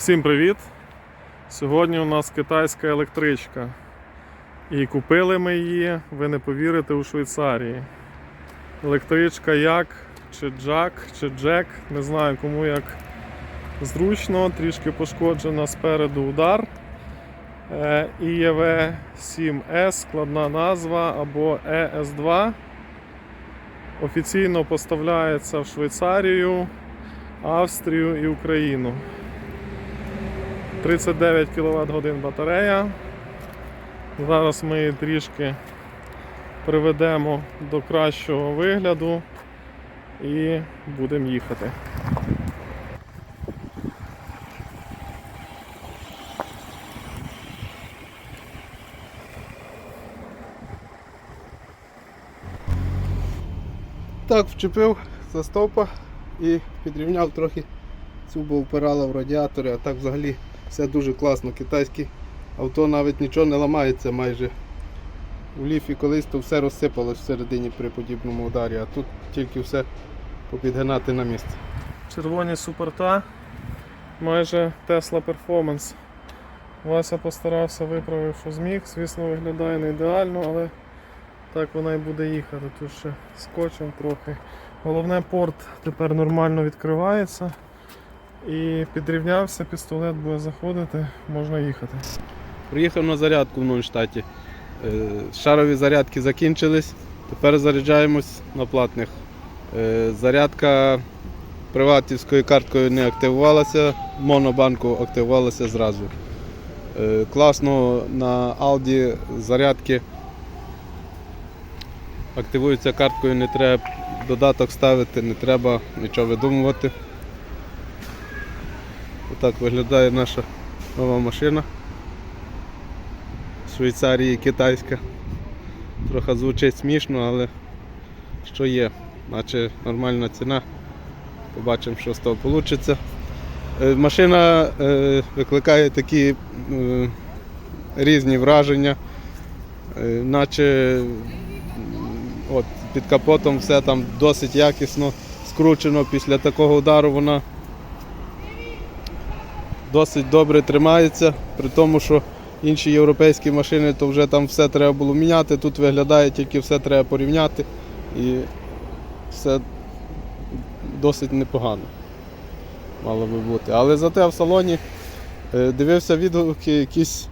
Всім привіт! Сьогодні у нас китайська електричка. І купили ми її, ви не повірите, у Швейцарії. Електричка як, чи Джак, чи Джек, не знаю кому як зручно, трішки пошкоджена спереду удар. Е, ІЄВ 7С, складна назва або ЕС2. Офіційно поставляється в Швейцарію, Австрію і Україну. 39 кВт годин батарея. Зараз ми її трішки приведемо до кращого вигляду і будемо їхати. Так, вчепив за стовпа і підрівняв трохи цю, бо впирала в радіатори, а так взагалі все дуже класно. Китайське авто навіть нічого не ламається майже. У ліфі колись то все розсипалось всередині при подібному ударі, а тут тільки все попідгинати на місце. Червоні суперта, майже Tesla Performance. Вася постарався, виправив, що зміг. Звісно, виглядає не ідеально, але так вона і буде їхати. Тут ще скотчем трохи. Головне, порт тепер нормально відкривається. І підрівнявся, пістолет буде заходити, можна їхати. Приїхав на зарядку в Нойштаті. Е, Шарові зарядки закінчились. Тепер заряджаємось на платних. Е, Зарядка приватівською карткою не активувалася, монобанку активувалася зразу. Е, Класно на Aldi зарядки. Активується карткою, не треба додаток ставити, не треба нічого видумувати. Отак виглядає наша нова машина. Швейцарії китайська. Трохи звучить смішно, але що є, наче нормальна ціна. Побачимо, що з того вийде. Машина е, викликає такі е, різні враження, е, наче от, під капотом все там досить якісно скручено після такого удару вона досить добре тримається, при тому, що інші європейські машини, то вже там все треба було міняти. Тут виглядає тільки все треба порівняти і все досить непогано мало би бути. Але зате в салоні е, дивився відгуки, якісь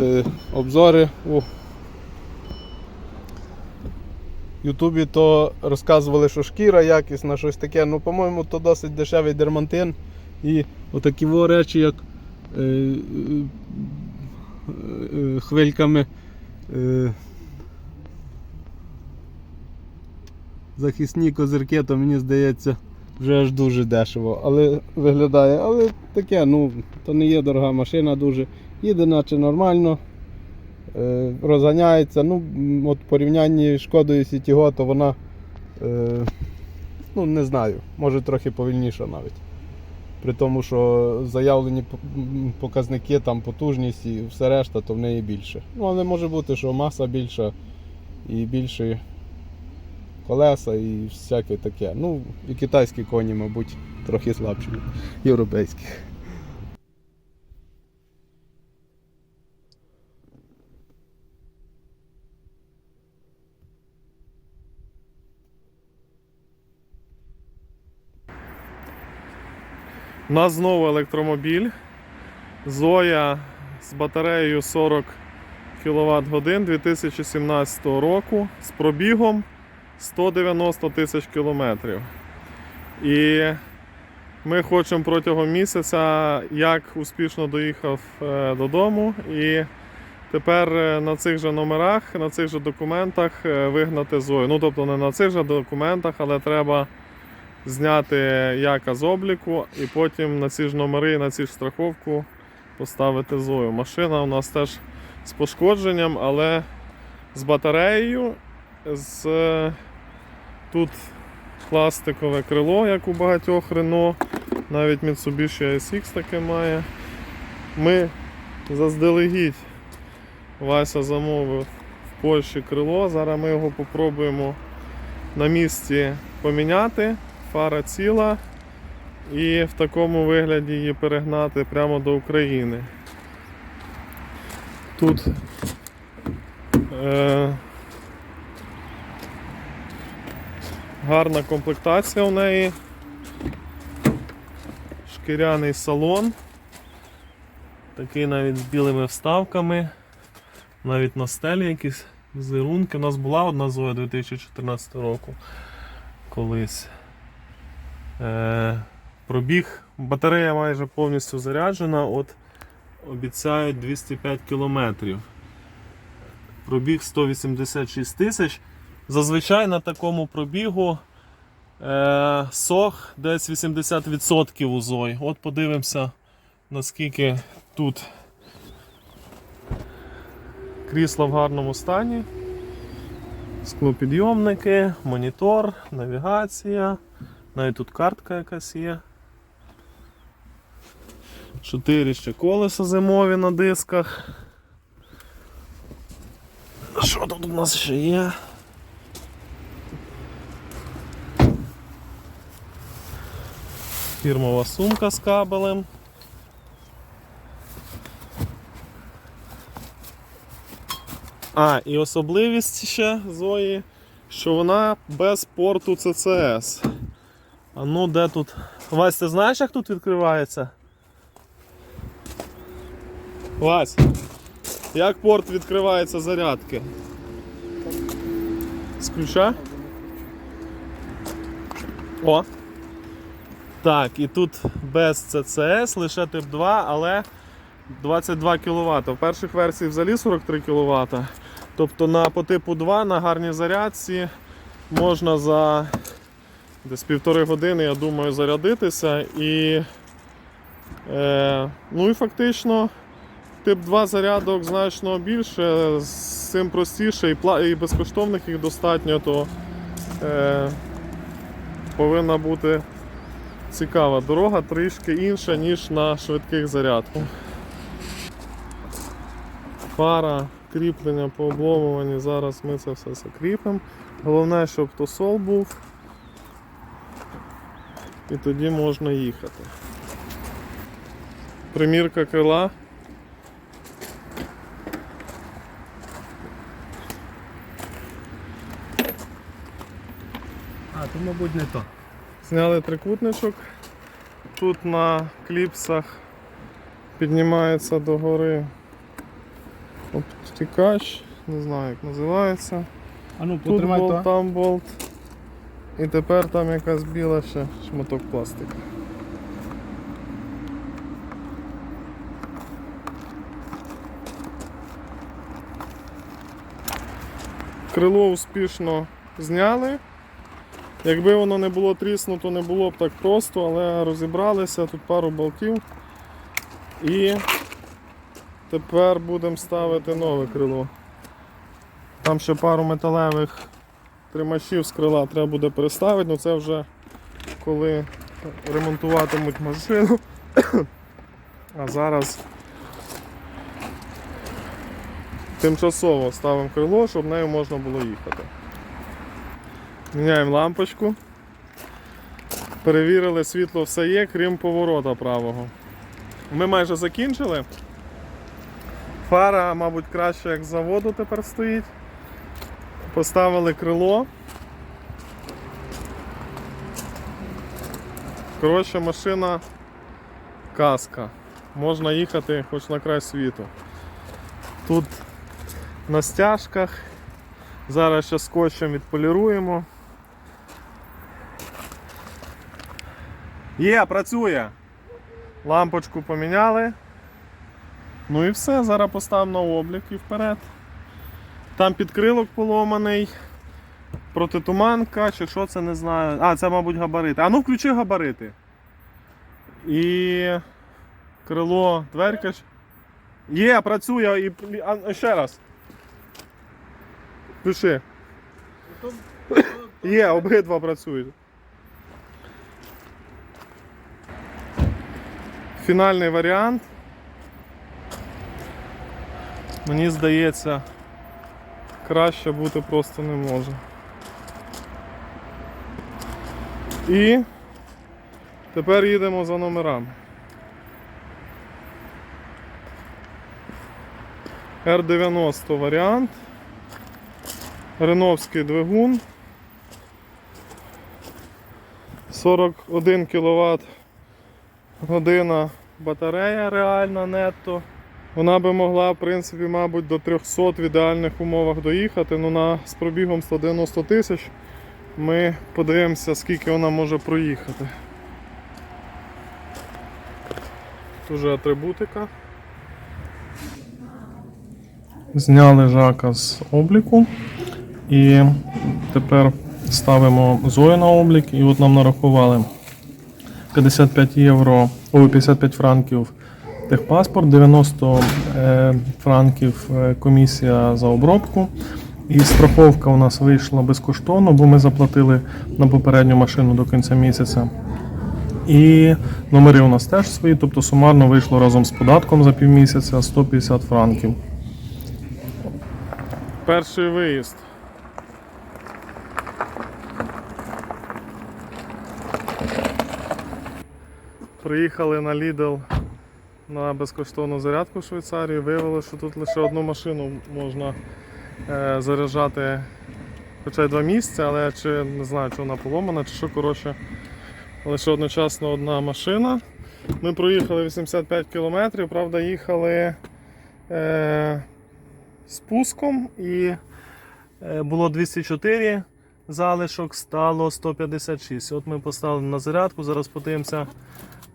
е, обзори у Ютубі, то розказували, що шкіра якісна, щось таке. Ну, по-моєму, то досить дешевий дермантин. І отакі речі, як е, е, е, хвильками е, захисні козирки, то мені здається, вже аж дуже дешево. Але виглядає, але таке, ну, то не є дорога машина дуже. Їде наче нормально, е, розганяється. Ну, от в порівнянні з шкодою Сітіго, то вона, е, ну не знаю, може трохи повільніша навіть. При тому, що заявлені показники, там потужність і все решта, то в неї більше. Ну, але може бути, що маса більша і більше колеса і всяке таке. Ну, і китайські коні, мабуть, трохи слабші європейських. У нас знову електромобіль. Зоя з батареєю 40 кВт годин 2017 року з пробігом 190 тисяч кілометрів. І ми хочемо протягом місяця, як успішно доїхав е, додому. І тепер е, на цих же номерах, на цих же документах е, вигнати Зою. Ну, тобто не на цих же документах, але треба зняти яка з обліку і потім на ці ж номери, на цю ж страховку поставити Зою. Машина у нас теж з пошкодженням, але з батареєю. З... е, Тут пластикове крило, як у багатьох Renault. Навіть Mitsubishi ASX таке має. Ми заздалегідь Вася замовив в Польщі крило. Зараз ми його попробуємо на місці поміняти. Фара ціла. і в такому вигляді її перегнати прямо до України. Тут е, гарна комплектація у неї. Шкіряний салон. Такий навіть з білими вставками. Навіть на стелі якісь візерунки. У нас була одна Зоя 2014 року колись. Е, пробіг, батарея майже повністю заряджена, от обіцяють 205 кілометрів. Пробіг 186 тисяч. Зазвичай на такому пробігу е, сох десь 80% у Зой. От подивимося, наскільки тут крісла в гарному стані. Склопідйомники, монітор, навігація. Навіть тут картка якась є. Чотири ще колеса зимові на дисках. Що тут у нас ще є? Фірмова сумка з кабелем. А, і особливість ще Зої, що вона без порту CCS. А ну де тут? Вась, ти знаєш, як тут відкривається? Вась, як порт відкривається зарядки? З ключа? О! Так, і тут без CCS, лише тип 2, але 22 кВт. В перших версіях взагалі 43 кВт. Тобто на по типу 2 на гарній зарядці можна за десь півтори години, я думаю, зарядитися. І, е, ну і фактично тип 2 зарядок значно більше, з цим простіше і, і безкоштовних їх достатньо, то е, повинна бути цікава дорога, трішки інша, ніж на швидких зарядках. Фара, кріплення по обломуванні, зараз ми це все закріпимо. Головне, щоб тосол був. І тоді можна їхати. Примірка крила. А, то мабуть не то. Зняли трикутничок. Тут на кліпсах піднімається догори обтікач, не знаю як називається. А ну Тут болт, там болт. І тепер там якась біла ще шматок пластику. Крило успішно зняли. Якби воно не було тріснуто, не було б так просто, але розібралися, тут пару болтів. І тепер будемо ставити нове крило. Там ще пару металевих тримачів з крила треба буде переставити, але це вже коли ремонтуватимуть машину. А зараз тимчасово ставимо крило, щоб нею можна було їхати. Міняємо лампочку. Перевірили, світло все є, крім поворота правого. Ми майже закінчили. Фара, мабуть, краще як з заводу тепер стоїть. Поставили крило. Коротше, машина каска. Можна їхати хоч на край світу. Тут на стяжках. Зараз ще скотчем відполіруємо. Є, працює. Лампочку поміняли. Ну і все, зараз поставимо на облік і вперед. Там підкрилок поломаний, протитуманка, чи що це не знаю. А, це, мабуть, габарити. А ну включи габарити. І крило, дверка. Є, працює і. А, ще раз. Включи. Є, обидва працюють. Фінальний варіант. Мені здається, краще бути просто не може. І Тепер їдемо за номерами. R90 варіант. Реновський двигун. 41 кВт година батарея реальна нетто. Вона би могла, в принципі, мабуть, до 300 в ідеальних умовах доїхати. Ну, на, з пробігом 190 тисяч ми подивимося, скільки вона може проїхати. Тут вже атрибутика. Зняли жака з обліку і тепер ставимо Зою на облік, і от нам нарахували 55 євро, ой, 55 франків техпаспорт, 90 е, франків е, комісія за обробку. І страховка у нас вийшла безкоштовно, бо ми заплатили на попередню машину до кінця місяця. І номери у нас теж свої, тобто сумарно вийшло разом з податком за півмісяця 150 франків. Перший виїзд. Приїхали на Lidl на безкоштовну зарядку в Швейцарії. Виявилося, що тут лише одну машину можна е, заряджати хоча й два місця, але чи не знаю, чи вона поломана, чи що коротше. Лише одночасно одна машина. Ми проїхали 85 кілометрів, правда, їхали е, спуском і е, було 204 залишок, стало 156. От ми поставили на зарядку, зараз подивимося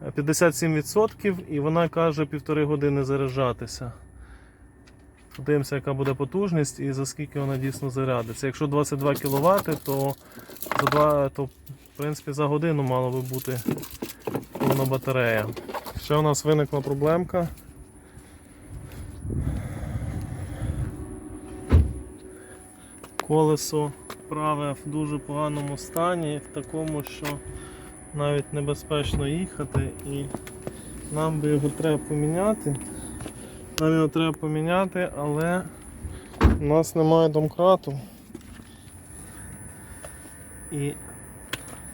57% і вона каже півтори години заряджатися. Подивимося, яка буде потужність і за скільки вона дійсно зарядиться. Якщо 22 кВт, то за, два, то в принципі за годину мало би бути повна батарея. Ще у нас виникла проблемка. Колесо праве в дуже поганому стані, в такому, що навіть небезпечно їхати і нам би його треба поміняти. Нам його треба поміняти, але у нас немає домкрату. І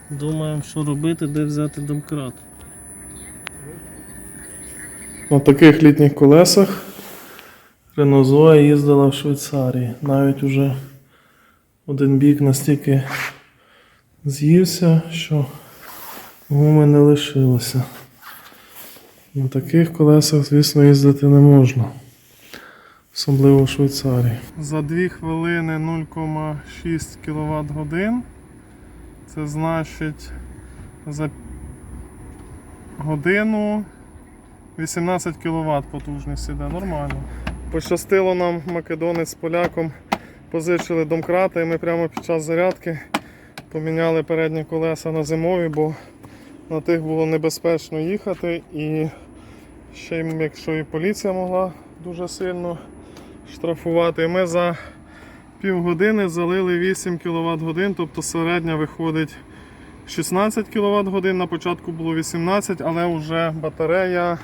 думаємо, що робити, де взяти домкрат. На таких літніх колесах Zoe їздила в Швейцарії. Навіть уже один бік настільки з'ївся, що гуми не лишилося. На таких колесах, звісно, їздити не можна. Особливо в Швейцарії. За 2 хвилини 0,6 кВт годин. Це значить за годину 18 кВт потужність іде, нормально. Пощастило нам македонець з поляком позичили домкрати, і ми прямо під час зарядки поміняли передні колеса на зимові, бо на тих було небезпечно їхати. І ще якщо і поліція могла дуже сильно штрафувати. Ми за півгодини залили 8 кВт годин, тобто середня виходить 16 кВт годин. На початку було 18, але вже батарея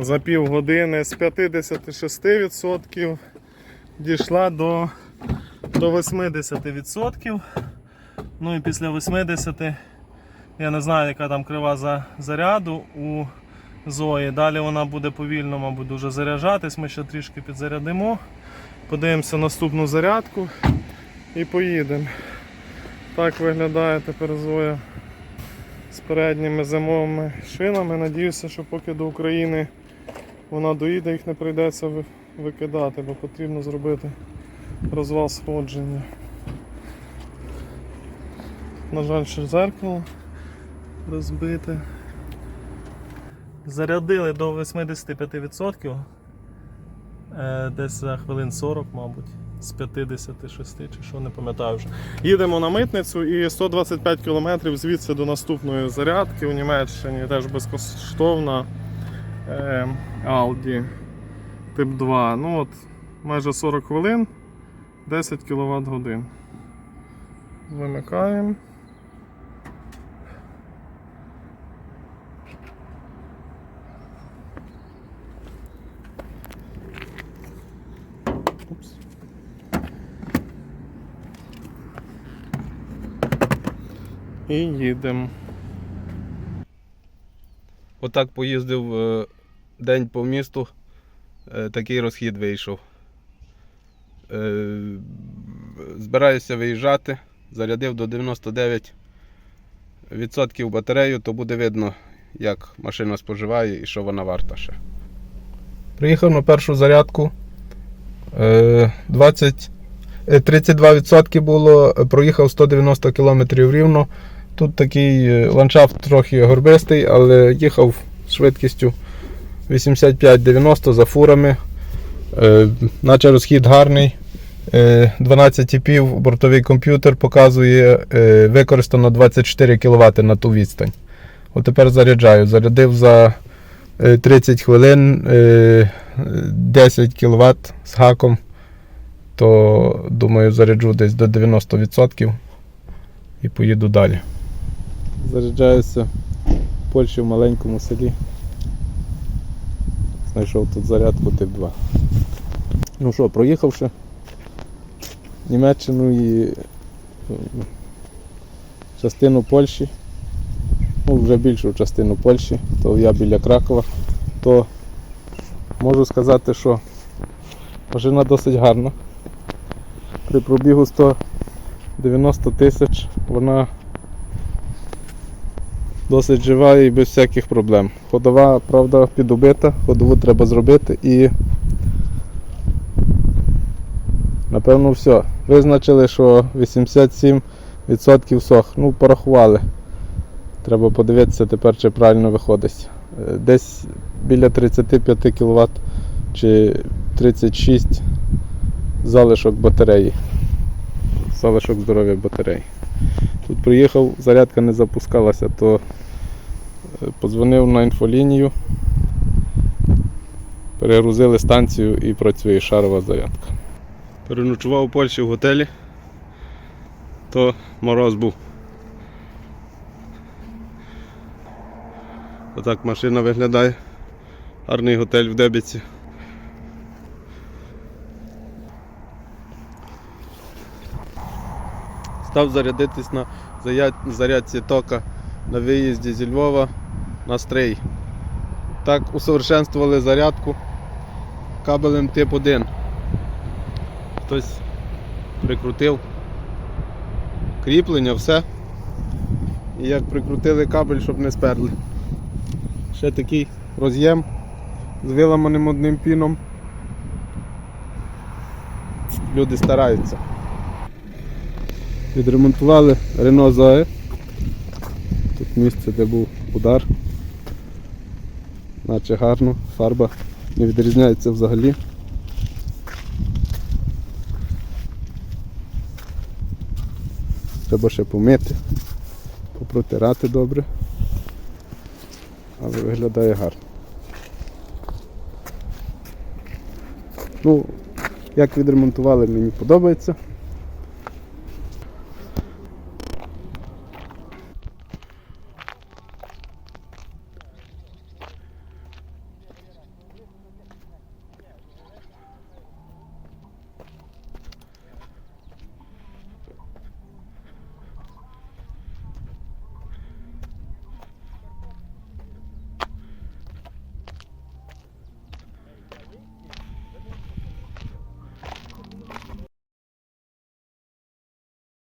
за півгодини з 56% дійшла до, до 80%. Ну і після 80% я не знаю, яка там крива за заряду у Зої. Далі вона буде повільно, мабуть, дуже заряджатись. Ми ще трішки підзарядимо. Подивимося наступну зарядку і поїдемо. Так виглядає тепер Зоя з передніми зимовими шинами. Надіюся, що поки до України вона доїде, їх не прийдеться викидати, бо потрібно зробити розвал сходження. На жаль, ще зеркало розбите. Зарядили до 85%. Е, Десь за хвилин 40, мабуть, з 56 чи що, не пам'ятаю вже. Їдемо на митницю і 125 км звідси до наступної зарядки у Німеччині теж безкоштовна е, Audi Тип 2. Ну от, майже 40 хвилин, 10 кВт годин. Вимикаємо. Упс. І їдемо. Отак поїздив е, день по місту, е, такий розхід вийшов. Е, Збираюся виїжджати, зарядив до 99% батарею, то буде видно, як машина споживає і що вона варта ще. Приїхав на першу зарядку. Е, 20, е, 32% було, е, проїхав 190 км рівно. Тут такий е, ландшафт трохи горбистий, але їхав швидкістю 85-90 за фурами. Е, наче розхід гарний. Е, 12,5 бортовий комп'ютер показує е, використано 24 кВт на ту відстань. От тепер заряджаю. Зарядив за е, 30 хвилин е, 10 кВт з гаком. То думаю, заряджу десь до 90% і поїду далі. Заряджаюся в Польщі в маленькому селі. Знайшов тут зарядку тип 2. Ну що, проїхавши Німеччину і е, частину Польщі, ну вже більшу частину Польщі, то я біля Кракова, то можу сказати, що машина досить гарна. При пробігу 190 тисяч вона досить жива і без всяких проблем. Ходова, правда, підубита, ходову треба зробити і напевно все. Визначили, що 87% сох. Ну, порахували. Треба подивитися тепер, чи правильно виходить. Е, Десь біля 35 кВт чи 36 залишок батареї. Залишок здоров'я батареї. Тут приїхав, зарядка не запускалася, то е, подзвонив на інфолінію, перегрузили станцію і працює шарова зарядка. Переночував у Польщі в готелі, то мороз був. Отак машина виглядає. Гарний готель в Дебіці. Став зарядитись на зарядці тока на виїзді зі Львова на стрий. Так усовершенствували зарядку кабелем тип 1. Хтось прикрутив кріплення, все. І як прикрутили кабель, щоб не сперли. Ще такий роз'єм з виламаним одним піном. Люди стараються. Відремонтували Renault Zoe. Тут місце, де був удар. Наче гарно, фарба не відрізняється взагалі. Треба ще помити, попротирати добре. Але виглядає гарно. Ну, як відремонтували, мені подобається.